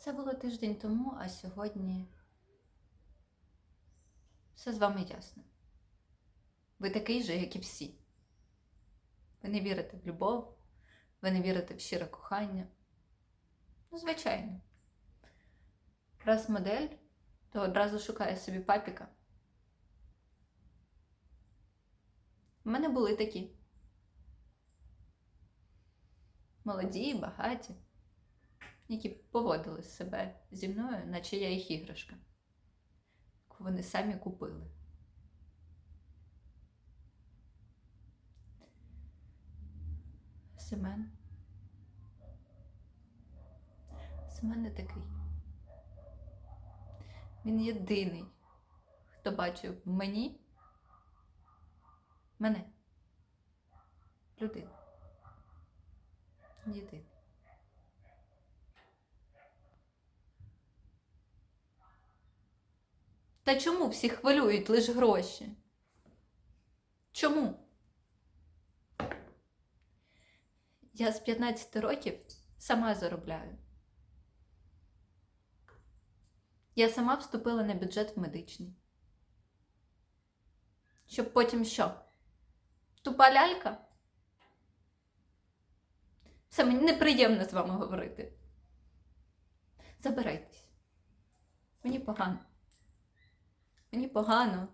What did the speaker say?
Це було тиждень тому, а сьогодні все з вами ясно. Ви такий же, як і всі. Ви не вірите в любов, ви не вірите в щире кохання. Ну, звичайно. Раз модель, то одразу шукає собі папіка. У мене були такі. Молоді, багаті, які поводили себе зі мною, наче я їх іграшка, яку вони самі купили. Семен. Семен не такий. Він єдиний, хто бачив в мені мене. Людину. Єдиний. Та чому всі хвилюють лише гроші? Чому? Я з 15 років сама заробляю. Я сама вступила на бюджет в медичний. Щоб потім що? Тупа лялька? Все, мені неприємно з вами говорити. Забирайтесь. Мені погано. Мені погано.